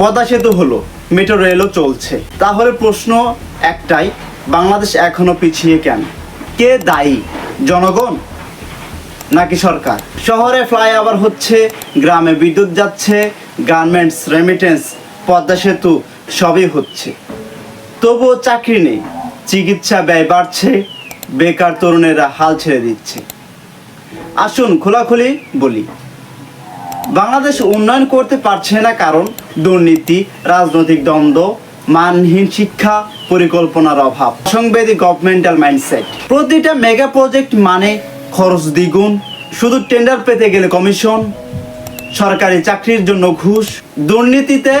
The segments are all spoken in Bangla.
পদ্মা সেতু হলো মেট্রো রেলও চলছে। তাহলে প্রশ্ন একটাই, বাংলাদেশ এখনও পিছিয়ে কেন? কে দায়ী, জনগণ নাকি সরকার? শহরে ফ্লাইওভার হচ্ছে, গ্রামে বিদ্যুৎ যাচ্ছে গার্মেন্টস রেমিটেন্স পদ্মা সেতু সবই হচ্ছে। তবুও চাকরি নেই, চিকিৎসা ব্যয় বাড়ছে, বেকার তরুণেরা হাল ছেড়ে দিচ্ছে। আসুন খোলাখুলি বলি, বাংলাদেশ উন্নয়ন করতে পারছে না কারণ দুর্নীতি, রাজনৈতিক দ্বন্দ্ব, মানহীন শিক্ষা পরিকল্পনার অভাব সংবেদী গভর্নমেন্টাল মাইন্ডসেট প্রতিটা মেগা প্রজেক্ট মানে খরচ দ্বিগুণ, শুধু টেন্ডার পেতে গেলে কমিশন সরকারি চাকরির জন্য ঘুষ। দুর্নীতিতে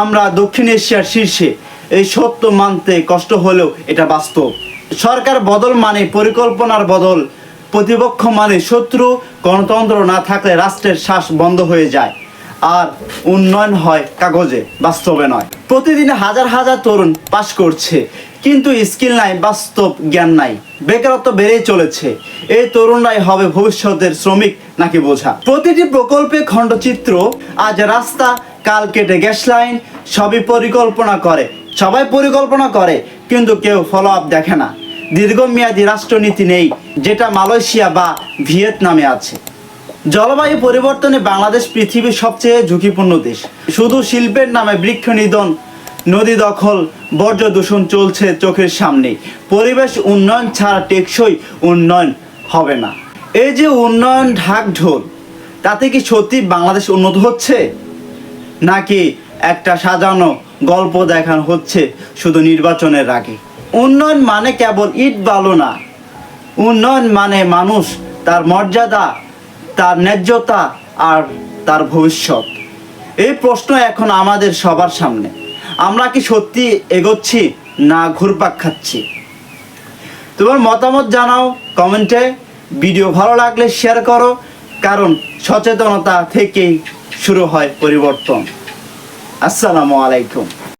আমরা দক্ষিণ এশিয়ার শীর্ষে, এই সত্য মানতে কষ্ট হলেও এটা বাস্তব। সরকার বদল মানে পরিকল্পনার বদল, প্রতিপক্ষ মানে শত্রু, গণতন্ত্র না থাকলে রাষ্ট্রের শ্বাস বন্ধ হয়ে যায়। আর উন্নয়ন হয় কাগজে, বাস্তবে নয়। প্রতিদিন হাজার হাজার তরুণ পাশ করছে, কিন্তু স্কিল নাই, বাস্তব জ্ঞান নাই। বেকারত্ব বেড়েই চলেছে। এই তরুণরাই হবে ভবিষ্যতের শ্রমিক নাকি বোঝা। প্রতিটি প্রকল্পে খণ্ডচিত্র, আজ রাস্তা, কাল কেটে গ্যাস লাইন, সবই পরিকল্পনা করে। সবাই পরিকল্পনা করে, কিন্তু কেউ ফলো আপ দেখে না। দীর্ঘমেয়াদী রাষ্ট্রনীতি নেই, যেটা মালয়েশিয়া বা ভিয়েতনামে আছে। জলবায়ু পরিবর্তনে বাংলাদেশ পৃথিবীর সবচেয়ে ঝুঁকিপূর্ণ দেশ। শুধু শিল্পের নামে বৃক্ষ নিধন, নদী দখল, বর্জ্য দূষণ চলছে চোখের সামনে। পরিবেশ উন্নয়ন ছাড়া টেকসই উন্নয়ন হবে না। এই যে উন্নয়ন ঢাক ঢোল, তাতে কি সত্যি বাংলাদেশ উন্নত হচ্ছে? নাকি একটা সাজানো গল্প দেখানো হচ্ছে শুধু নির্বাচনের আগে? উন্নয়ন মানে কেবল ইট বালো না, উন্নয়ন মানে মানুষ তার মর্যাদা তার ন্যায্যতা আর তার ভবিষ্যৎ। এই প্রশ্ন এখন আমাদের সবার সামনে। আমরা কি সত্যি এগোচ্ছি না ঘুরপাক খাচ্ছি? তোমার মতামত জানাও কমেন্টে। ভিডিও ভালো লাগলে শেয়ার করো, কারণ সচেতনতা থেকেই শুরু হয় পরিবর্তন। আসসালামু আলাইকুম।